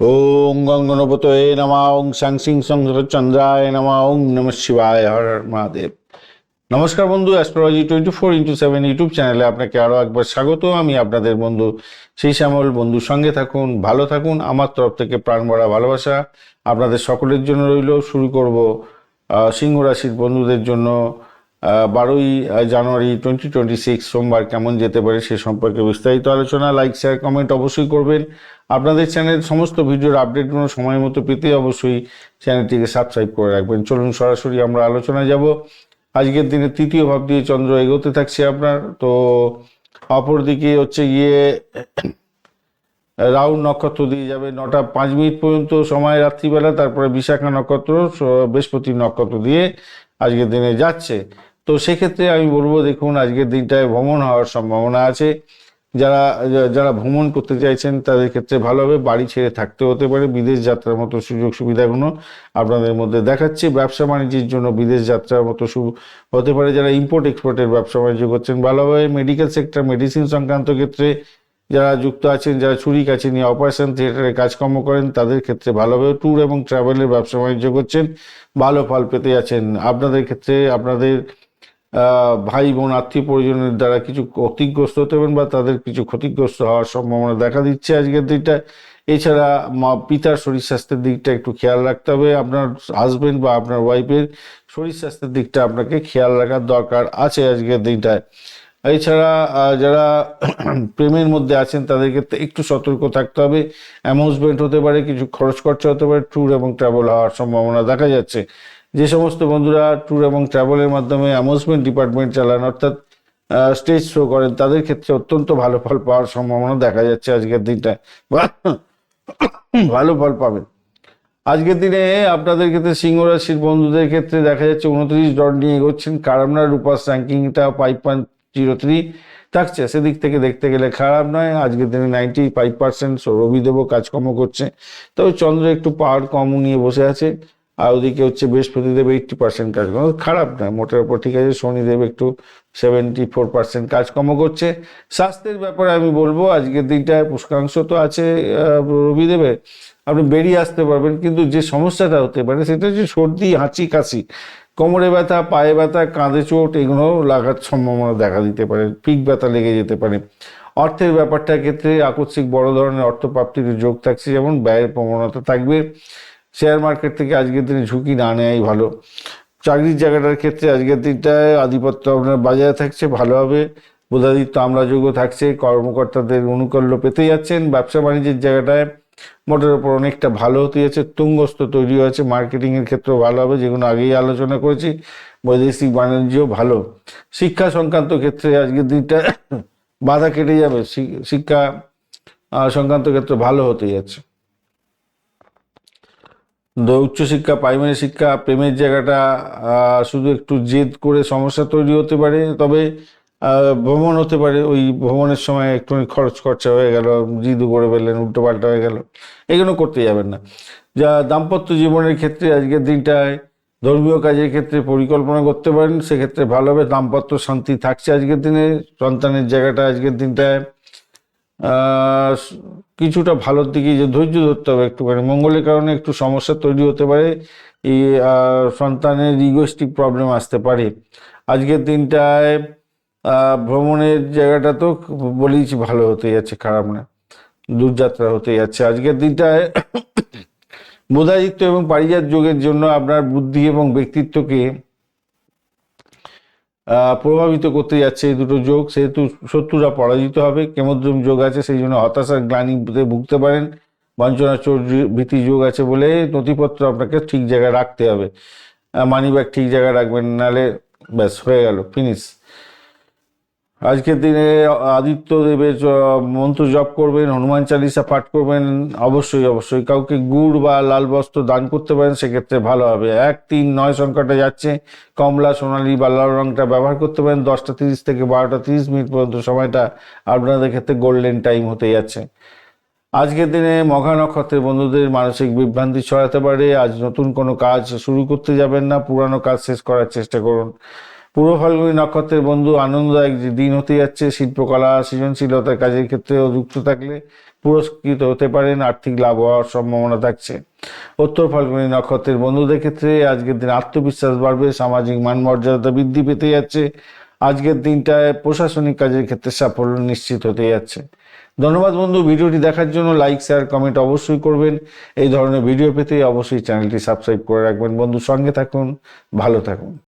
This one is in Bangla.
ওং গঙ্গনপতয়ে নমা ওং সাং সিং চন্দ্রায় নমা ওং নম শিবায় হর মহাদেব নমস্কার বন্ধু astrology twenty four into seven YouTube চ্যানেলে আপনাকে আরও একবার স্বাগত। আমি আপনাদের বন্ধু সেই শ্যামল। বন্ধুর সঙ্গে থাকুন, ভালো থাকুন, আমার তরফ থেকে প্রাণ ভরা ভালোবাসা। আপনাদের সকলের জন্য রইল, শুরু করব সিংহ রাশির বন্ধুদের জন্য। বারোই জানুয়ারি টোয়েন্টি টোয়েন্টি সিক্স সোমবার কেমন যেতে পারে সে সম্পর্কে বিস্তারিত আলোচনা লাইক শেয়ার কমেন্ট অবশ্যই করবেন। আপনাদের চ্যানেল সমস্ত ভিডিওর আপডেটগুলো সময় মতো পেতে অবশ্যই চ্যানেলটিকে সাবস্ক্রাইব করে রাখবেন। চলুন সরাসরি আমরা আলোচনায় যাব। আজকের দিনে তৃতীয় ভাব দিয়ে চন্দ্র এগোতে থাকছে আপনার। তো অপরদিকে হচ্ছে গিয়ে রাউন্ড নক্ষত্র দিয়ে যাবে নটা পাঁচ মিনিট পর্যন্ত সময় রাত্রিবেলা, তারপরে বিশাখা নক্ষত্র বৃহস্পতি নক্ষত্র দিয়ে আজকের দিনে যাচ্ছে। তো সেক্ষেত্রে আমি বলব, দেখুন, আজকের দিনটায় ভ্রমণ হওয়ার সম্ভাবনা আছে। যারা যারা ভ্রমণ করতে চাইছেন, তাদের ক্ষেত্রে ভালোভাবে বাড়ি ছেড়ে থাকতে হতে পারে। বিদেশ যাত্রার মতো সুযোগ সুবিধাগুলো আপনাদের মধ্যে দেখাচ্ছে। ব্যবসা বাণিজ্যের জন্য বিদেশ যাত্রার মতো সু- হতে পারে যারা ইম্পোর্ট এক্সপোর্টের ব্যবসা বাণিজ্য করছেন ভালোভাবে মেডিকেল সেক্টর মেডিসিন সংক্রান্ত ক্ষেত্রে যারা যুক্ত আছেন, যারা ছুরি কাছে নিয়ে অপারেশন থিয়েটারে কাজকর্ম করেন, তাদের ক্ষেত্রে ভালোভাবে ট্যুর এবং ট্রাভেলের ব্যবসা বাণিজ্য করছেন, ভালো ফল পেতে যাচ্ছেন। আপনাদের ক্ষেত্রে, আপনাদের ভাই বোন আত্মীয় পরিজনের দ্বারা কিছু ক্ষতিগ্রস্ত হতে পারেন বা তাদের কিছু ক্ষতিগ্রস্ত হওয়ার সম্ভাবনা দেখা দিচ্ছে আজকের দিনটা। এছাড়া মা, পিতার শরীর স্বাস্থ্যের দিকটা একটু খেয়াল রাখতে হবে। আপনার হাজবেন্ড বা আপনার ওয়াইফের শরীর স্বাস্থ্যের দিকটা আপনাকে খেয়াল রাখার দরকার আছে আজকের দিনটায়। এছাড়া যারা প্রেমের মধ্যে আছেন, তাদের ক্ষেত্রে একটু সতর্ক থাকতে হবে। অ্যামাউন্সমেন্ট হতে পারে, কিছু খরচ খরচা হতে পারে ট্যুর এবং ট্রাভেল হওয়ার সম্ভাবনা দেখা যাচ্ছে। যে সমস্ত বন্ধুরা ট্যুর এবং ট্রাভেলের মাধ্যমে অ্যামাউন্সমেন্ট ডিপার্টমেন্ট চালান, অর্থাৎ স্টেজ শো করেন, তাদের ক্ষেত্রে অত্যন্ত ভালো ফল পাওয়ার সম্ভাবনা দেখা যাচ্ছে আজকের দিনটায়। ভালো ফল পাবেন। আজকের দিনে আপনাদের ক্ষেত্রে সিংহ রাশির বন্ধুদের ক্ষেত্রে দেখা যাচ্ছে উনত্রিশ ডট নিয়ে এগোচ্ছেন। কারামনার রূপাস র্যাঙ্কিংটা ফাইভ পয়েন্ট জিরো থ্রি থাকছে। সেদিক থেকে দেখতে গেলে খারাপ নয়। আজকের দিনে নাইনটি ফাইভ পার্সেন্ট রবিদেবও কাজকর্ম করছে। তবে চন্দ্র একটু পাওয়ার কম নিয়ে বসে আছে। আর ওদিকে হচ্ছে বৃহস্পতিদেব এইটটি পার্সেন্ট কাজ কাজকর্ম খারাপ নয় মোটের ওপর ঠিক আছে, শনিদেব একটু সেভেন্টি ফোর পার্সেন্ট কাজকর্ম করছে। স্বাস্থ্যের ব্যাপারে আমি বলব, আজকের দিনটায় পুষ্কাংশ তো আছে রবিদেবের। আপনি বেরিয়ে আসতে পারবেন, কিন্তু যে সমস্যাটা হতে পারে সেটা হচ্ছে সর্দি, হাঁচি, কাশি। কোমরে ব্যথা, পায়ে ব্যথা, কাঁধে চোট, এগুলো লাগার সম্ভাবনা দেখা দিতে পারে পিক ব্যথা লেগে যেতে পারে। অর্থের ব্যাপারটার ক্ষেত্রে আকস্মিক বড় ধরনের অর্থপ্রাপ্তির যোগ থাকছে, যেমন ব্যয়ের প্রবণতা থাকবে। শেয়ার মার্কেট থেকে আজকের দিনে ঝুঁকি না নেওয়াই ভালো। চাকরির জায়গাটার ক্ষেত্রে আজকের দিনটায় আধিপত্য আপনার বাজারে থাকছে ভালোভাবে বোধাদিত্য আমলাযোগ্য থাকছে, কর্মকর্তাদের অনুকূল্য পেতে যাচ্ছেন। ব্যবসা বাণিজ্যের জায়গাটায় মোটের ওপর অনেকটা ভালো হতে যাচ্ছে। তুঙ্গস্ত তৈরি হয়েছে, মার্কেটিংয়ের ক্ষেত্রেও ভালো হবে, যেগুলো আগেই আলোচনা করেছি। বৈদেশিক বাণিজ্য ভালো। শিক্ষা সংক্রান্ত ক্ষেত্রে আজকের দিনটা বাধা কেটে যাবে। শিক্ষা সংক্রান্ত ক্ষেত্রে ভালো হতে যাচ্ছে। উচ্চশিক্ষা প্রাইমারি শিক্ষা, প্রেমের জায়গাটা শুধু একটু জেদ করে সমস্যা তৈরি হতে পারে, তবে ভ্রমণ হতে পারে। ওই ভ্রমণের সময় একটু খরচ খরচা হয়ে গেল, জিদু করে ফেললেন উল্টো পাল্টা হয়ে গেল। এগুলো করতে যাবেন না। যা দাম্পত্য জীবনের ক্ষেত্রে আজকের দিনটায় ধর্মীয় কাজের ক্ষেত্রে পরিকল্পনা করতে পারেন, সেক্ষেত্রে ভালোভাবে দাম্পত্য শান্তি থাকছে আজকের দিনে। সন্তানের জায়গাটা আজকের দিনটায় কিছুটা ভালোর দিকে যে ধৈর্য ধরতে হবে একটুখানি। মঙ্গলের কারণে একটু সমস্যা তৈরি হতে পারে। এই সন্তানের ইগোস্টিক প্রবলেম আসতে পারে। আজকের দিনটায় ভ্রমণের জায়গাটা তো বলেইছি ভালো হতে যাচ্ছে, খারাপ না। দূরযাত্রা হতে যাচ্ছে। আজকের দিনটায় বোধাদিত্য এবং পারিজাত যোগের জন্য আপনার বুদ্ধি এবং ব্যক্তিত্বকে প্রভাবিত করতে যাচ্ছে এই দুটো যোগ। সেহেতু শত্রুরা পরাজিত হবে, কেমদ্রম যোগ আছে, সেই জন্য হতাশার গ্লানিতে ভুগতে পারেন। বঞ্চনা চোর ভীতি যোগ আছে বলে নথিপত্র আপনাকে ঠিক জায়গায় রাখতে হবে। মানি ব্যাগ ঠিক জায়গায় রাখবেন, নাহলে ব্যাস হয়ে গেল ফিনিশ আজকের দিনে আদিত্য দেবের মন্ত্র জপ করবেন, হনুমান চালিসা পাঠ করবেন, অবশ্যই অবশ্যই। কাউকে গুড় বা লাল বস্ত্র দান করতে পারেন, সেক্ষেত্রে ভালো হবে। এক, তিন, নয় সংখ্যাটা যাচ্ছে। কমলা, সোনালী বা লাল রংটা ব্যবহার করতে পারেন। দশটা তিরিশ থেকে বারোটা তিরিশ মিনিট পর্যন্ত সময়টা আপনাদের ক্ষেত্রে গোল্ডেন টাইম হতে যাচ্ছে। আজকের দিনে মঘা নক্ষত্রের বন্ধুদের মানসিক বিভ্রান্তি ছড়াতে পারে। আজ নতুন কোনো কাজ শুরু করতে যাবেন না। পুরানো কাজ শেষ করার চেষ্টা করুন। পূর্ব ফাল্গুনী নক্ষত্রের বন্ধু আনন্দদায়ক যে দিন হতে যাচ্ছে, শিল্পকলা, সৃজনশীলতার কাজের ক্ষেত্রেও যুক্ত থাকলে পুরস্কৃত হতে পারেন, আর্থিক লাভ হওয়ার সম্ভাবনা থাকছে। উত্তর ফাল্গুনী নক্ষত্রের বন্ধুদের ক্ষেত্রে আজকের দিন আত্মবিশ্বাস বাড়বে, সামাজিক মান মর্যাদা বৃদ্ধি পেতে যাচ্ছে। আজকের দিনটায় প্রশাসনিক কাজের ক্ষেত্রে সাফল্য নিশ্চিত হতে যাচ্ছে। ধন্যবাদ বন্ধু, ভিডিওটি দেখার জন্য লাইক, শেয়ার, কমেন্ট অবশ্যই করবেন। এই ধরনের ভিডিও পেতে অবশ্যই চ্যানেলটি সাবস্ক্রাইব করে রাখবেন। বন্ধু, সঙ্গে থাকুন, ভালো থাকুন।